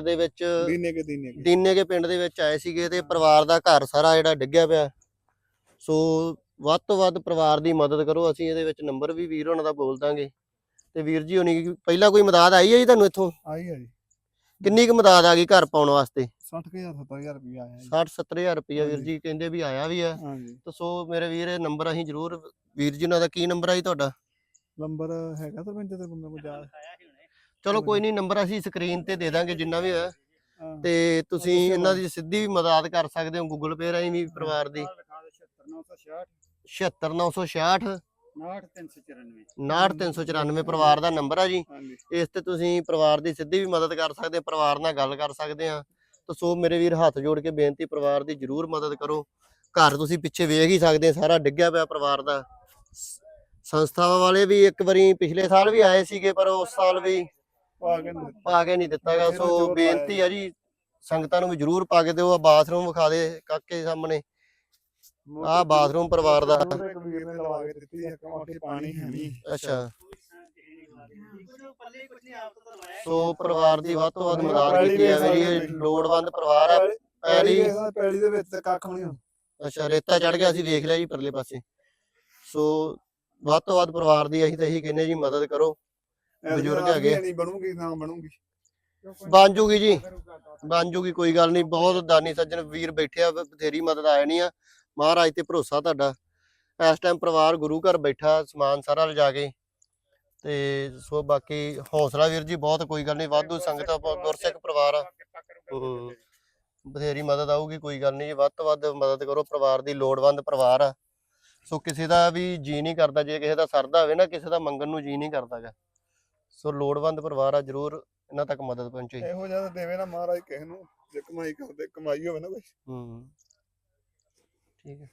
ਦੇ ਵਿੱਚ ਦੀਨੇ ਕੇ ਦੀਨੇ ਕੇ। ਦੀਨੇ ਕੇ ਪਿੰਡ ਦੇ ਵਿੱਚ ਆਏ ਸੀਗੇ ਤੇ ਪਰਿਵਾਰ ਦਾ ਘਰ ਸਾਰਾ ਜਿਹੜਾ ਡਿੱਗਿਆ ਪਿਆ। ਸੋ ਵੱਧ ਤੋਂ ਵੱਧ ਪਰਿਵਾਰ ਦੀ ਮਦਦ ਕਰੋ ਅਸੀਂ ਇਹਦੇ ਵਿੱਚ ਨੰਬਰ ਵੀ ਵੀਰ ਹੋਣਾ ਦਾ ਬੋਲ ਦਾਂਗੇ। ਤੇ ਵੀਰ ਜੀ ਹੋਣੀ ਪਹਿਲਾਂ ਕੋਈ ਮਦਦ ਆਈ ਹੈ ਜੀ ਤੁਹਾਨੂੰ ਇੱਥੋਂ? ਆਈ ਹੈ ਜੀ। ਕਿੰਨੀ ਕੁ ਮਦਦ ਆ ਗਈ ਘਰ ਪਾਉਣ ਵਾਸਤੇ? 60000 70000 ਰੁਪਏ ਆਇਆ ਜੀ। 60 70000 ਰੁਪਇਆ ਵੀਰ। ਜੀ ਕਹਿੰਦੇ ਵੀ ਆਇਆ ਵੀ ਆ। ਤਾਂ ਸੋ ਮੇਰੇ ਵੀਰ ਇਹ ਨੰਬਰ ਅਸੀਂ ਜ਼ਰੂਰ ਵੀਰ ਜੀ ਉਹਨਾਂ ਦਾ ਕੀ ਨੰਬਰ ਆ ਜੀ ਤੁਹਾਡਾ? ਨੰਬਰ ਹੈਗਾ ਸਰਪੰਚ ਤੇ ਬੰਦਾ ਕੋਲ ਜਾ ਚਲੋ ਕੋਈ ਨਹੀਂ ਨੰਬਰ ਅਸੀਂ ਸਕਰੀਨ ਤੇ ਦੇ ਦਾਂਗੇ ਜਿੰਨਾ ਵੀ ਹੋਇਆ। ਤੇ ਤੁਸੀਂ ਇਹਨਾਂ ਦੀ ਸਿੱਧੀ ਵੀ ਮਦਦ ਕਰ ਸਕਦੇ ਹੋ ਗੂਗਲ ਪੇ ਰਾਹੀਂ ਵੀ ਪਰਿਵਾਰ ਦੀ। 76966 69394 ਪਰਿਵਾਰ ਦਾ ਨੰਬਰ ਆ ਜੀ। ਇਸ ਤੇ ਤੁਸੀਂ ਪਰਿਵਾਰ ਦੀ ਸਿੱਧੀ ਵੀ ਮਦਦ ਕਰ ਸਕਦੇ ਹੋ ਪਰਿਵਾਰ ਨਾਲ ਗੱਲ ਕਰ ਸਕਦੇ ਆ ਤਾਂ ਸੋ ਮੇਰੇ ਵੀਰ ਹੱਥ ਜੋੜ ਕੇ ਬੇਨਤੀ ਪਰਿਵਾਰ ਦੀ ਜਰੂਰ ਮਦਦ ਕਰੋ। ਘਰ ਤੁਸੀਂ ਪਿੱਛੇ ਵੇਖ ਹੀ ਸਕਦੇ ਸਾਰਾ ਡਿੱਗਿਆ ਪਿਆ ਪਰਿਵਾਰ ਦਾ। ਸੰਸਥਾਵਾਂ ਵਾਲੇ ਵੀ ਇੱਕ ਵਾਰੀ ਪਿਛਲੇ ਸਾਲ ਵੀ ਆਏ ਸੀਗੇ ਪਰ ਉਸ ਸਾਲ ਵੀ ਪਾ ਕੇ ਨਹੀਂ ਪਾ ਕੇ ਨਹੀਂ ਦਿੱਤਾ ਉਹ ਸੋ ਬੇਨਤੀ ਆ ਜੀ ਸੰਗਤਾਂ ਨੂੰ ਵੀ ਜਰੂਰ ਪਾ ਕੇ ਦਿਓ ਆ ਬਾਥਰੂਮ ਵਿਖਾ ਦੇ ਕਾਕੇ ਸਾਹਮਣੇ। ਆਹ ਬਾਥਰੂਮ ਪਰਿਵਾਰ ਦਾ। ਇੱਕ ਵੀਰ ਨੇ ਲਵਾ ਕੇ ਦਿੱਤੀ ਇੱਕ ਮੋਟੀ ਪਾਣੀ ਹੈ ਨਹੀਂ। ਅੱਛਾ। ਸੋ ਪਰਿਵਾਰ ਦੀ ਵੱਧ ਤੋਂ ਵੱਧ ਮਦਦ ਕੀਤੀ ਹੈ ਸਕਦੇ ਇਹ। ਲੋੜਵੰਦ ਪਰਿਵਾਰ ਆ ਪੈਲੀ ਪੈਲੀ ਦੇ ਵਿੱਚ ਕੱਖ ਨਹੀਂ ਅੱਛਾ ਰੇਤਾ ਚੜ ਗਿਆ ਸੀ ਵੇਖ ਲਿਆ ਜੀ ਪਰਲੇ ਪਾਸੇ। ਸੋ ਵੱਧ ਤੋਂ ਵੱਧ ਪਰਿਵਾਰ ਦੀ ਅਸੀਂ ਤਾਂ ਇਹੀ ਕਹਿੰਦੇ ਜੀ ਮਦਦ ਕਰੋ। ਬਜ਼ੁਰਗ ਹੈਗੇ। ਨਹੀਂ ਬਣੂਗੀ ਨਾ ਬਣੂਗੀ। ਬਣ ਜੂਗੀ ਜੀ ਬਣ ਜੂਗੀ ਕੋਈ ਗੱਲ ਨਹੀਂ ਬਹੁਤ ਦਾਨੀ ਸੱਜਣ ਵੀਰ ਬੈਠੇ ਆ ਬਥੇਰੀ ਮਦਦ ਆ ਜਾਣੀ ਆ। ਮਹਾਰਾਜ ਤੇ ਭਰੋਸਾ ਤੁਹਾਡਾ। ਇਸ ਟਾਈਮ ਪਰਿਵਾਰ ਗੁਰੂ ਘਰ ਬੈਠਾ ਸਮਾਨ ਸਾਰਾ ਲਿਜਾ ਕੇ। ਤੇ ਸੋ ਬਾਕੀ ਹੌਸਲਾ ਵੀਰ ਜੀ ਬਹੁਤ ਕੋਈ ਗੱਲ ਨਹੀਂ ਵਾਧੂ ਸੰਗਤ ਆ ਪ- ਗੁਰਸਿੱਖ ਪਰਿਵਾਰ ਆ। ਬਥੇਰੀ ਮਦਦ ਆਊਗੀ ਕੋਈ ਗੱਲ ਨਹੀਂ ਵੱਧ ਤੋਂ ਵੱਧ ਮਦਦ ਕਰੋ ਪਰਿਵਾਰ ਦੀ ਲੋੜਵੰਦ ਪਰਿਵਾਰ ਆ। ਸੋ ਕਿਸੇ ਦਾ ਵੀ ਜੀ ਨਹੀਂ ਕਰਦਾ ਜੇ ਕਿਸੇ ਦਾ ਸਰਦਾ ਹੋਵੇ ਨਾ ਕਿਸੇ ਦਾ ਮੰਗਣ ਨੂੰ ਜੀ ਨਹੀਂ ਕਰਦਾਗਾ ਸੋ ਲੋੜਵੰਦ ਪਰਿਵਾਰ ਆ ਜਰੂਰ ਇਹਨਾਂ ਤੱਕ ਮਦਦ ਪਹੁੰਚੇ। ਇਹੋ ਜਿਹਾ ਦੇਵੇ ਨਾ ਮਹਾਰਾਜ ਕਿਸੇ ਨੂੰ ਜੇ ਕਮਾਈ ਕਰਦੇ ਕਮਾਈ ਹੋਵੇ ਨਾ ਕੋਈ ਹੂੰ। ਠੀਕ ਹੈ।